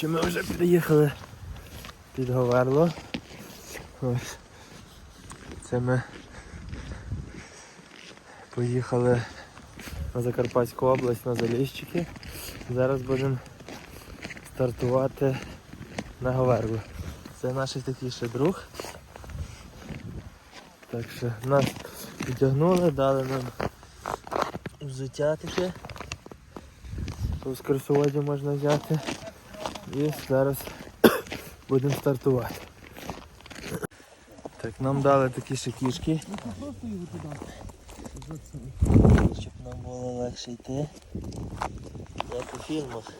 Коротше, ми вже приїхали під Говерло. Ось. Це ми поїхали на Закарпатську область на Заліщики. Зараз будемо стартувати на Говерло. Це наш такий друг. Так що нас підтягнули, дали нам взуття таке. По скоросоводі можна взяти. І зараз будемо стартувати. Так, нам дали такі ще кішки. Щоб нам було легше йти. Як у фільмах.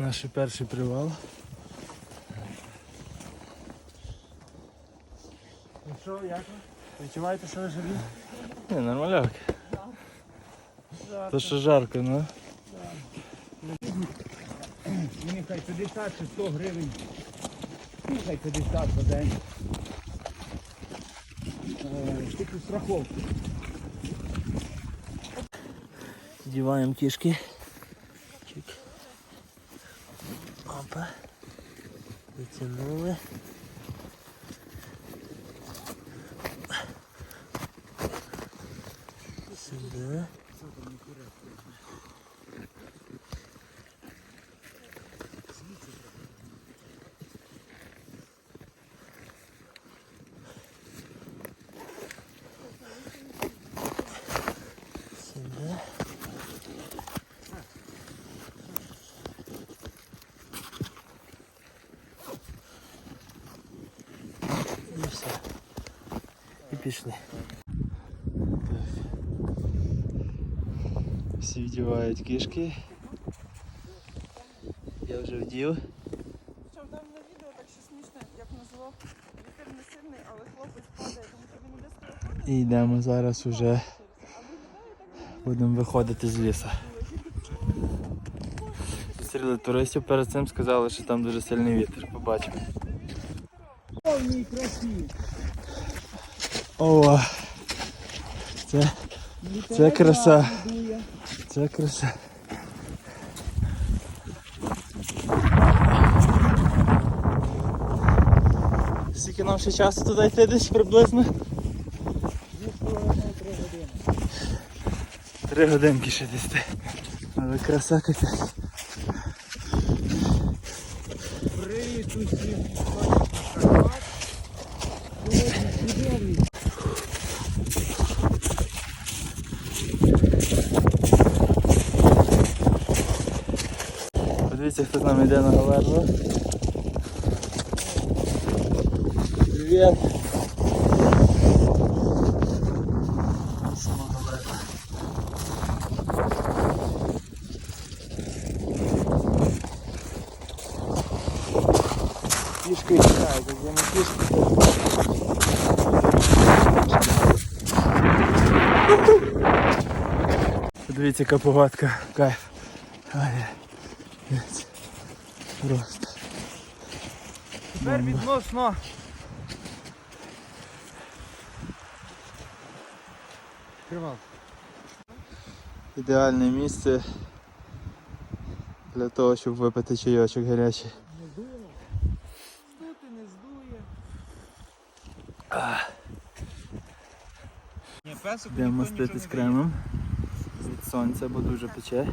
Наш перший привал. Ну що, як ви? Відчуваєте, що ви живі? Не, нормаляк. То що жарко, ну. Мені хай 50 чи 100 гривень. Ну, хай 50 за день. Е, Тільки страховку. Діваємо кішки. Витягнули. все. І пішли. Всі вдівають кішки. Я вже вдів. Що там на відео так ще смішно, як назвав вітер не сильний, але хлопець падає, тому що він іде з телефоном. І йдемо зараз уже будемо виходити з лісу. Зустріли туристів перед цим, сказали, що там дуже сильний вітер. Побачимо. Повній красі. О! Це, це краса. Це краса. Скільки нам ще часу туди йти десь приблизно? Три годинки ще десь. Але краса капець. Подивіться, хто з нами йде на говерло. Привіт! Сама говерло. Кішки чекають, як я на кішки. Подивіться, яка погодка. Кайф. Просто. Тепер відносно. Привал. Ідеальне місце для того, щоб випити чайочок гарячий. Не дуло. Здути не здує. Ні, песику Йдемо маститись не кремом від сонця, бо дуже пече.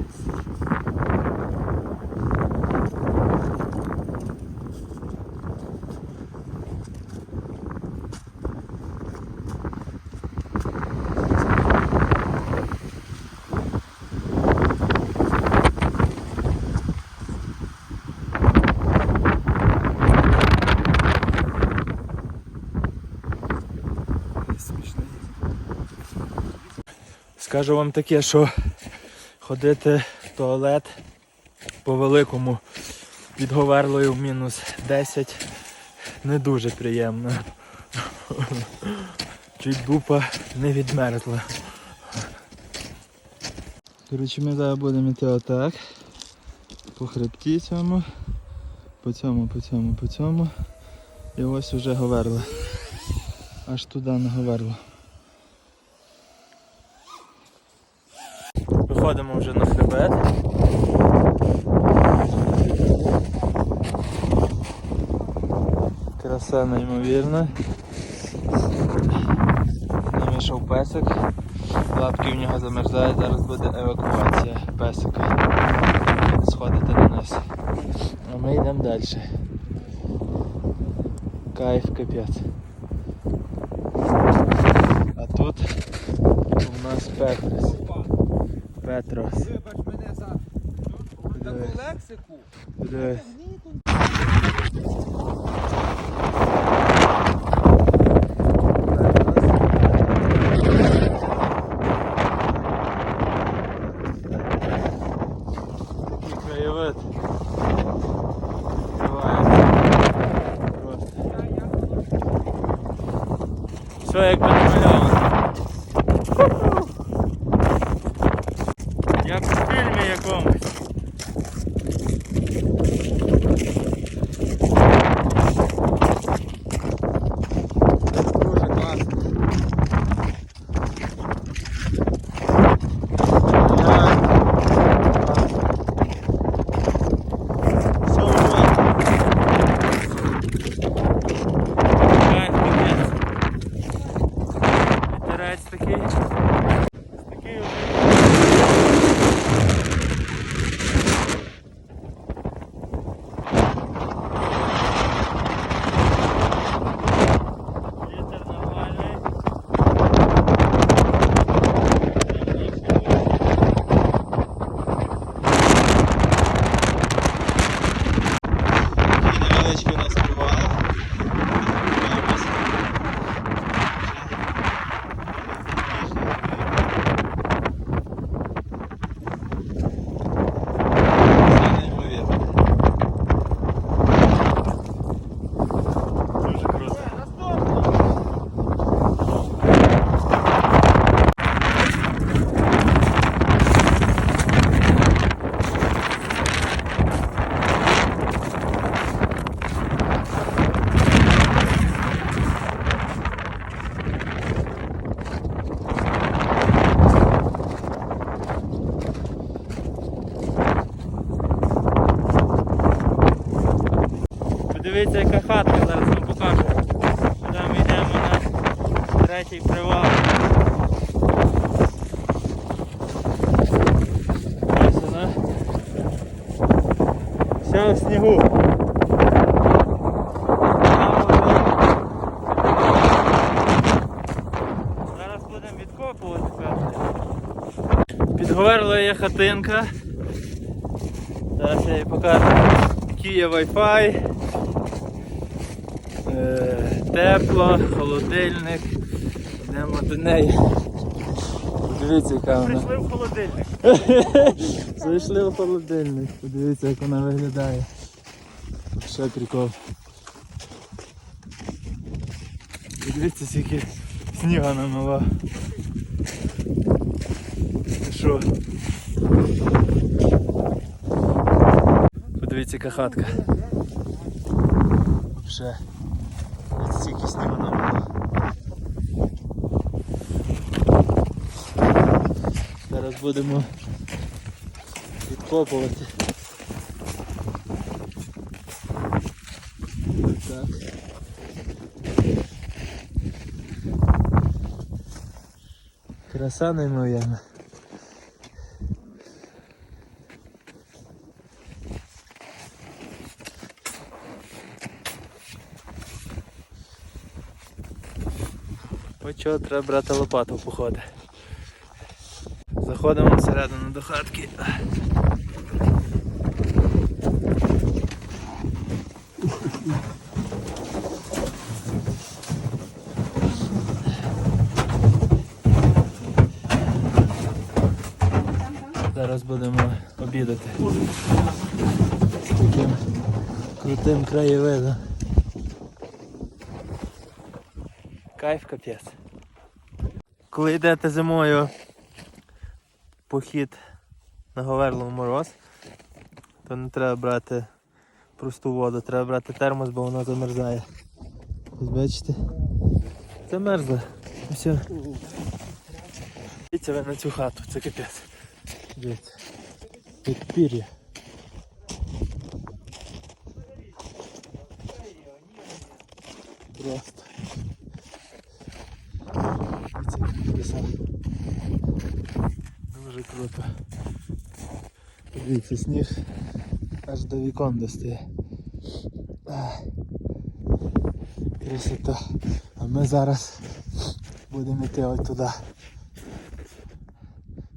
Скажу вам таке, що ходити в туалет по великому під Говерлою в мінус 10 не дуже приємно. Чуть дупа не відмерзла. Коротше, ми зараз будемо йти отак. По хребті цьому. по цьому, по цьому, по цьому. І ось уже Говерло. Аж туди на Говерло. Виходимо вже на хребет. Краса неймовірна. Нам йшов песик. Лапки в нього замерзають, зараз буде евакуація песика. Сходити на нас. А ми йдемо далі. Кайф капець. А тут у нас Петрос. Петрос. Вибач мене за таку лексику. Подивіться, яка хатка, зараз вам покажу. Куди йдемо на третій привал. Ось вона. Вся в снігу. Зараз будемо відкопувати. Під Говерлою є хатинка. Зараз я їй покажу. Є Wi-Fi. Е, тепло, холодильник. Йдемо до неї. Дивіться, яка вона. Прийшли в холодильник. Зайшли в холодильник. Подивіться, як вона виглядає. Ще прикол. Подивіться, скільки сніга намила. Що? Подивіться, яка хатка. Вже. Стільки снігу намила. Зараз будемо відкопувати. Краса неймовірна. Ось чого треба брати лопату походи. Заходимо всередину до хатки. Зараз будемо обідати. Таким крутим краєвидом. Кайф капець. Коли йдете зимою похід на Говерло в мороз, то не треба брати просту воду. Треба брати термос, бо воно замерзає. Ось бачите? Замерзло. Все. Дивіться ви на цю хату, це капець. Дивіться. Підпір'я. Просто. Це. Дуже круто. Дивіться, сніг аж до вікон достає. Красота. А ми зараз будемо йти ось туди.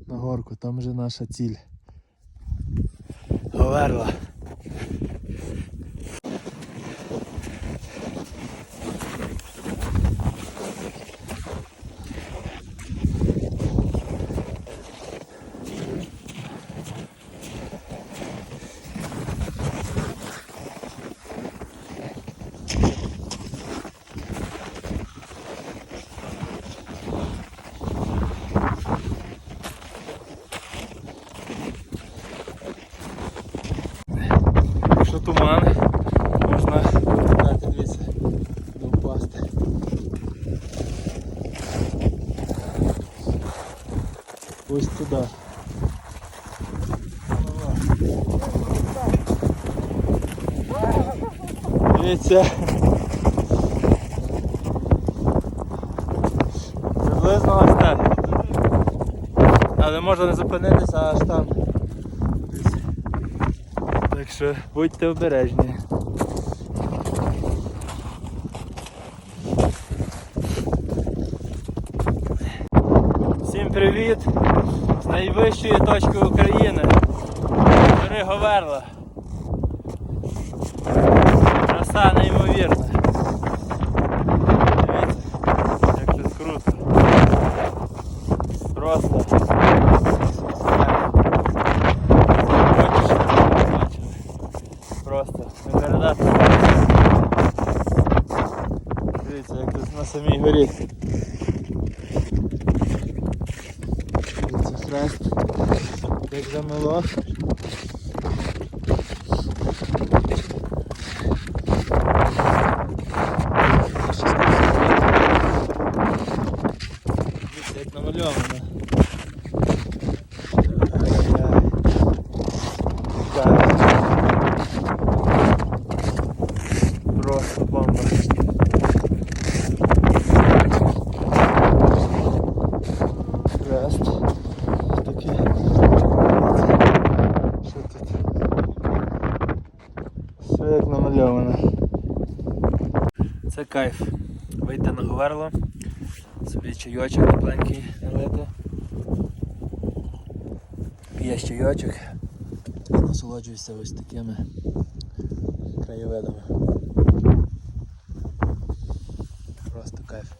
На горку, там вже наша ціль. Говерла. Дивіться. Приблизно ось так. Але можна не зупинитися аж там. Так що будьте обережні. Всім привіт з найвищої точки України. Гори Говерла. Краса неймовірна. Дивіться, як тут круто. Просто. Просто не передати. Дивіться, як тут на самій горі. Дивіться, хрест. Як замило. Так. Просто бомба. Хрест. Такий. Що тут? Це кайф. Вийти на говерло, чайочок тепленький налити. П'єш чайочок насолоджуюся ось такими краєвидами. Просто кайф.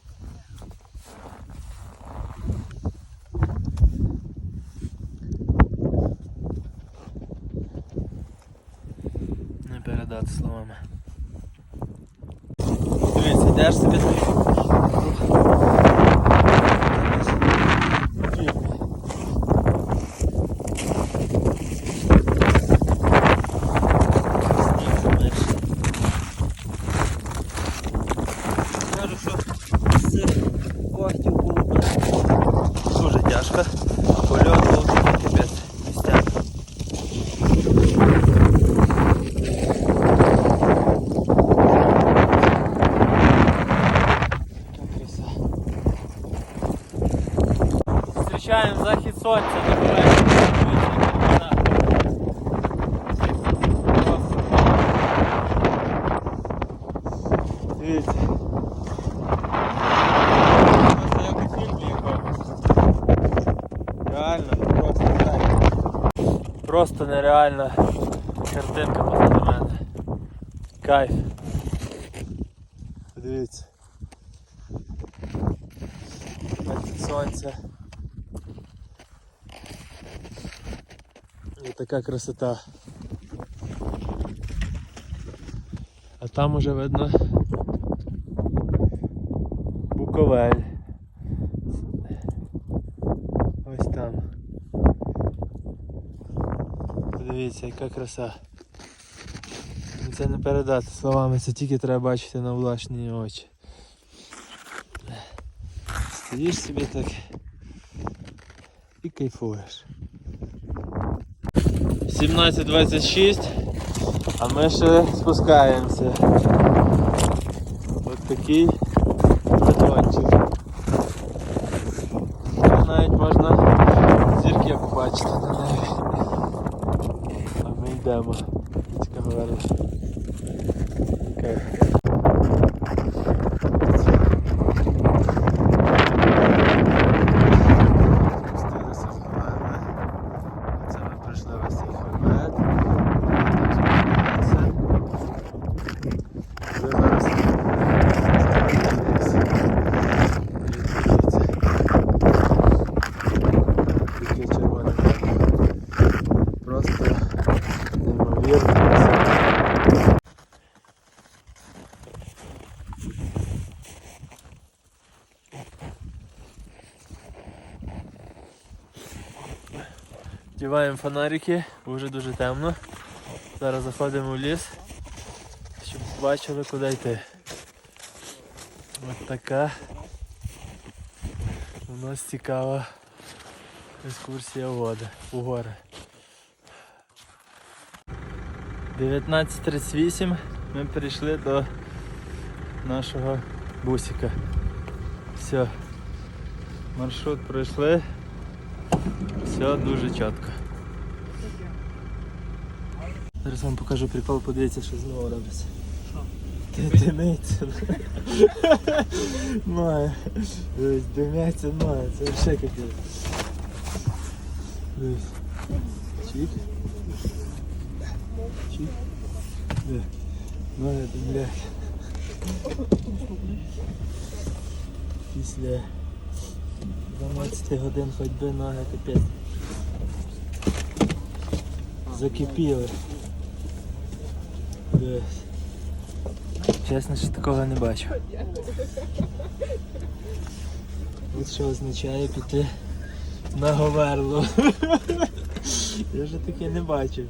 Не передати словами. Дивіться, йдеш собі Скажу, що з коштів було б дуже тяжко. Польот був такий капець місцями. Яка краса. Зустрічаємо захід сонця на проєкті. Дивіться. Реально, просто так. Просто нереальна картинка позаду мене. Кайф. Подивіться. Захід сонця. І така красота. А там уже видно Буковель. Ось там. Подивіться, яка краса. Це не передати словами, це тільки треба бачити на власні очі. Стоїш собі так і кайфуєш. 17.26, а ми ще спускаємося. От такий бетончик. Тут навіть можна зірки побачити на небі. А ми йдемо. Цікаво верно. Окей. Спустилися з хвилини. Це ми пройшли весь цей хребет. Там зупиняється. Ви зараз спускаєтесь. Дивіться. Таке червоне небо. Просто неймовірно. красиво. Вдіваємо фонарики, бо вже дуже темно. Зараз заходимо в ліс, щоб бачили куди йти. Ось така у нас цікава екскурсія води, у гори. 19.38 ми перейшли до нашого бусика. Все. Маршрут пройшли. Все дуже чітко. Зараз вам покажу прикол, подивіться, що знову робиться. Ти димиться. Має. Димяться має, це ще капець. Дивись. Чик. Чик. Має димлять. Після 12 годин ходьби ноги капець. Закипіли. Чесно, що такого не бачу. От що означає піти на говерло. Я вже таке не бачив.